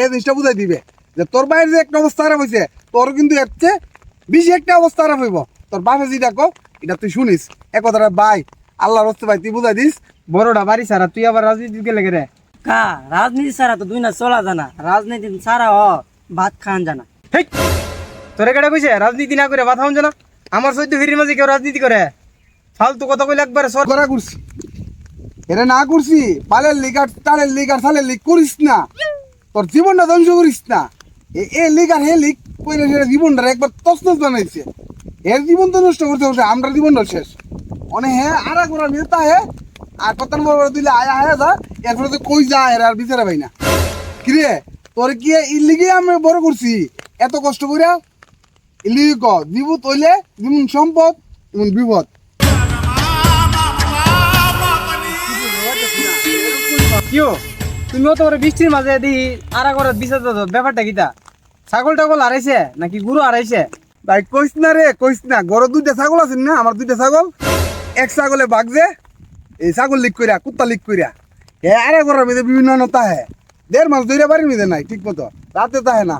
এই জিনিসটা বুঝাই দিবে যে তোর বাইরে যে একটা অবস্থা খারাপ হয়েছে তোর কিন্তু এর চেয়ে বেশি একটা অবস্থা খারাপ হইব। তোর বাপে যেটা কো এটা তুই শুনিস। এক কথাটা ভাই আল্লাহ রস্তে ভাই তুই বুঝাই দিস বড়টা বাড়ি সারা তুই আবার রাজনীতি গেলে রে? কা রাজনীতি ছাড়া তো দুই না চলা জানা রাজনীতি ছাড়া হ ভাত খান জানা হেই তোরে কেটে কইছে? রাজনীতি না করে মাথা হন জানা আমার সৈদ্য ফিরির মাঝে কেউ রাজনীতি করে। ফালতু কথা কইলে একবারে সর। করা করছি। এটা না করছি পালের লিগ আর তালের লিগ আর সালের লিগ করিস না। তোর জীবনটা ধ্বংস করিস না। এ- লিগ আর হে লিগ কইলে জীবনটা একবার তসনস বানাইছে। এর জীবন তো নষ্ট করতে হচ্ছে আমরা জীবনটা শেষ। অনেক হ্যাঁ আরা করার নেতা হে, আর কত বড় দিলে আয়া আয়া যা, এরপরে তো কই যা এর আর বিচারে পাই না। কিরে, তোর কি এই লিগে আমি বড় করছি? এত কষ্ট করিয়া ইলিগে ক, জীবত হইলে যেমন সম্পদ, তেমন বিপদ। কিও তুমিও তো বৃষ্টির মাঝে দি আরা করে তো ব্যাপারটা কিটা ছাগল টাগল হারাইছে নাকি গুরু হারাইছে ভাই, কইস না রে, কইস না। ঘর দুইটা ছাগল আছে না? আমার দুইটা ছাগল। এক ছাগলে বাগছে এই ছাগল লিক কইরা, কুত্তা লিক কইরা। হে আরে ঘরের মধ্যে বিভিন্ন নতা হে দেড় মাস ধরে বাড়ির মধ্যে নাই, ঠিক মতো। রাতে তাহে না।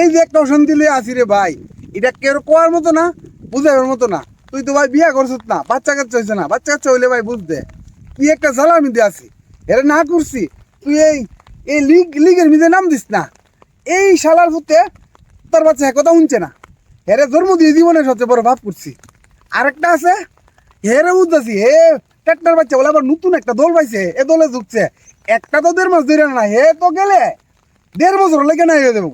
এই যে একটা অশান্তি লয়ে আসি রে ভাই, এটা কেউ কোয়ার মতো না, বুঝাইবার মতো না। তুই তো ভাই বিয়া করছিস না, বাচ্চা কাচ্চা হয়েছে না। বাচ্চা কাচ্চা হইলে ভাই বুঝতে কি একটা জ্বালার মধ্যে আছি। এরা না করছি। তুই এই এই লিগ, লিগের মধ্যে নাম দিস না। এই শালার ফুতে তোর বাচ্চা কথা শুনছে না। হেরে জন্ম দিয়ে জীবনের সবচেয়ে বড় ভাব করছি। আরেকটা আছে, হেরে বুঝতেছি হে, ট্রাক্টর বাচ্চা বলে আবার নতুন একটা দল পাইছে, এ দলে ঢুকছে। একটা তো দেড় মাস ধরে না, হে তো গেলে দেড় বছর লেগে না হয়ে দেবো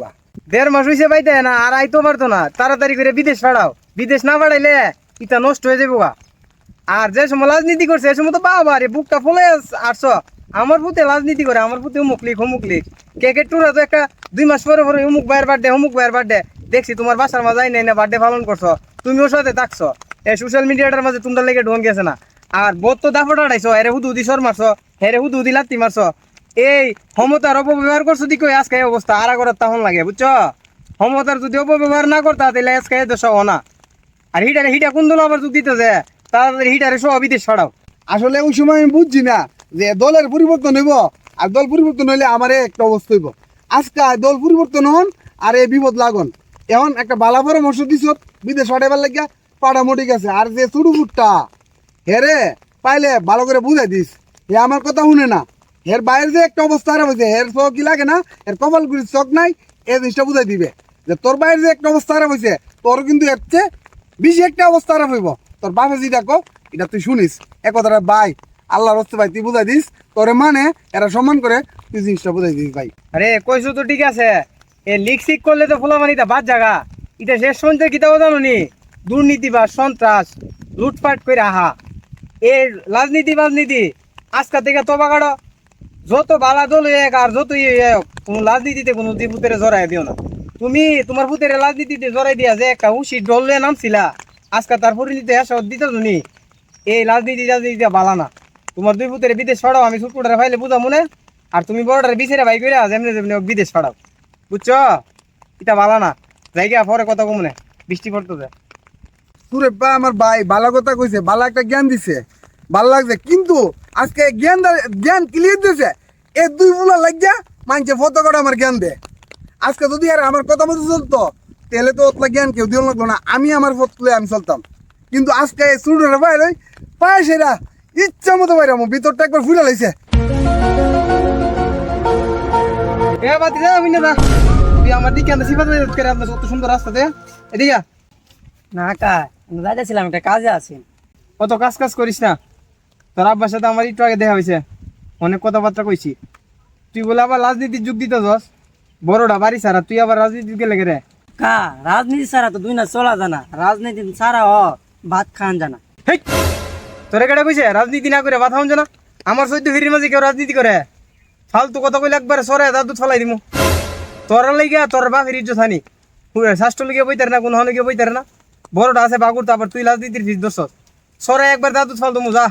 দেড় মাস হইছে পাইতে না, আর আইতো পারতো না। তাড়াতাড়ি করে বিদেশ পাঠাও বিদেশ না পাঠাইলে ইটা নষ্ট হয়ে যাব। আর যে সময় রাজনীতি করছে, সে সময় তো বাবা রে, বুকটা ফুলে আসছ আমার পুতে রাজনীতি করে, আমার পুতে অমুক লিখ অমুক লিখ। কে কে টুরা তো একটা দুই মাস পরে পরে অমুক ভাইয়ের বার্থডে অমুক ভাইয়ের বার্থডে। দেখছি তোমার বাসার মাঝে নাই না বার্থডে পালন করছ। তুমি ওর সাথে থাকছো। এই সোশ্যাল মিডিয়াটার মাঝে তোমরা লেগে ঢোন গেছে না। আর বোধ তো দাফটা আড়াইছো হেরে হুদু উদি সর মারছো হেরে হুদু উদি লাত্তি মারছো। এই ক্ষমতার অপব্যবহার করছ দিকে আজকে এই অবস্থা, আরা করার তখন লাগে বুঝছ? ক্ষমতার যদি অপব্যবহার না করতা তাহলে আজকে এই দশা না। আর হিটারে, হিটা কোন দল আবার যদি দিতে যায় তাড়াতাড়ি হিটারে সব বিদেশ ছড়াও। আসলে ওই সময় আমি বুঝছি না যে দলের পরিবর্তন হইব, আর দল পরিবর্তন হইলে আমার একটা অবস্থা হইব। আজকে দল পরিবর্তন হন, আর এই বিপদ লাগন। এখন একটা বালা পরামর্শ দিছ, বিদেশ পাঠাইবার লাগিয়া পাড়া মোটি গেছে। আর যে ছোট হেরে পাইলে ভালো করে বুঝাই দিস। হে আমার কথা শুনে না। হের বাইরে যে একটা অবস্থা খারাপ হয়েছে, হের চোখ কি লাগে না? এর কপাল গুড়ির চোখ নাই, এই জিনিসটা বুঝাই দিবে। যে তোর বাইরে যে একটা অবস্থা খারাপ হয়েছে, তোর কিন্তু এর চেয়ে বেশি একটা অবস্থা খারাপ হইব। তোর বাপে যেটা কো এটা তুই শুনিস। এক কথাটা ভাই আল্লাহ রস্তে ভাই তুই বুঝাই দিস তোরে মানে এরা সম্মান করে তুই জিনিসটা বুঝাই দিস ভাই। আরে কইছো তো ঠিক আছে এ লিক সিক করলে তো ফুলামানি তা বাদ জায়গা এটা শেষ শুনতে কি তাও জানো নি? দুর্নীতি বা সন্ত্রাস লুটপাট করে আহা। এই রাজনীতি রাজনীতি আজকা থেকে তবা কাড়ো। যত বালা দল এক আর যত ইয়ে হোক, কোনো রাজনীতিতে কোনো দিপুতেরে জড়াই দিও না। তুমি তোমার পুতেরে রাজনীতিতে জড়াই দিয়া যে একটা উশি ডল লয়ে নামছিলা আজকে তার পরিণতি এসে দিত তুমি এই রাজনীতি রাজনীতি বালা না। তোমার দুই পুতেরে বিদেশ ছড়াও, আমি ছোটটারে ফাইলে বুঝা মনে? আর তুমি বড়টারে বিছেরে ভাই করে যেমনি যেমনি বিদেশ ছড়াও। বুঝছ? এটা বালা না। জায়গা পরে কথা কমনে বৃষ্টি পড়তেছে। সুরে বা, আমার ভাই বালা কথা কইছে, বালা একটা জ্ঞান দিছে। ভালো লাগছে। কিন্তু আজকে জ্ঞান জ্ঞান ক্লিয়ার দিছে। এ দুই ফুলা লাগিয়া মানছে ফটো করে আমার জ্ঞান দে। আজকে যদি আর আমার কথা মতো চলতো, তাহলে তো ওতলা জ্ঞান কেউ দিও লাগল না। আমি আমার ফটো তুলে আমি চলতাম। কিন্তু আজকে স্টুডেন্ট ভাই পায় সেরা ইচ্ছা মতো বাইরে আমার ভিতরটা একবার ফুলে লাইছে। এ বাতি যা আমি না তুই আমার দিকে আমরা সিফাত করে আপনার কত সুন্দর রাস্তাতে এদিকে না কা আমি যাইতেছিলাম একটা কাজে আছি। অত কাজ কাজ করিস না। তোর আব্বার সাথে আমার একটু আগে দেখা হয়েছে। অনেক কথাবার্তা কইছি। তুই বলে আবার রাজনীতির যুগ দিতে যাস। বড়টা বাড়ি সারা তুই আবার রাজনীতি গেলে রে? কা রাজনীতি ছাড়া তো দুই না চলা জানা রাজনীতি ছাড়া হ ভাত খান জানা হেই! তোরে কেটে কইছে? রাজনীতি না করে মাথা হঞ্জ না। আমার সৈদ্য ফিরির মাঝে কেউ রাজনীতি করে। ফালতু কথা কইলে একবার সরে দাদু ফলাই দিমু। তোর লাগিয়া তোর বা ইজ্জত হানি স্বাস্থ্য লিগে বইতার না কোনো হলে বইতার না? বড়টা আছে বাগুর, তারপর তুই রাজনীতির ফিস দোষ সরে একবার দাদু ফালতু মু যা।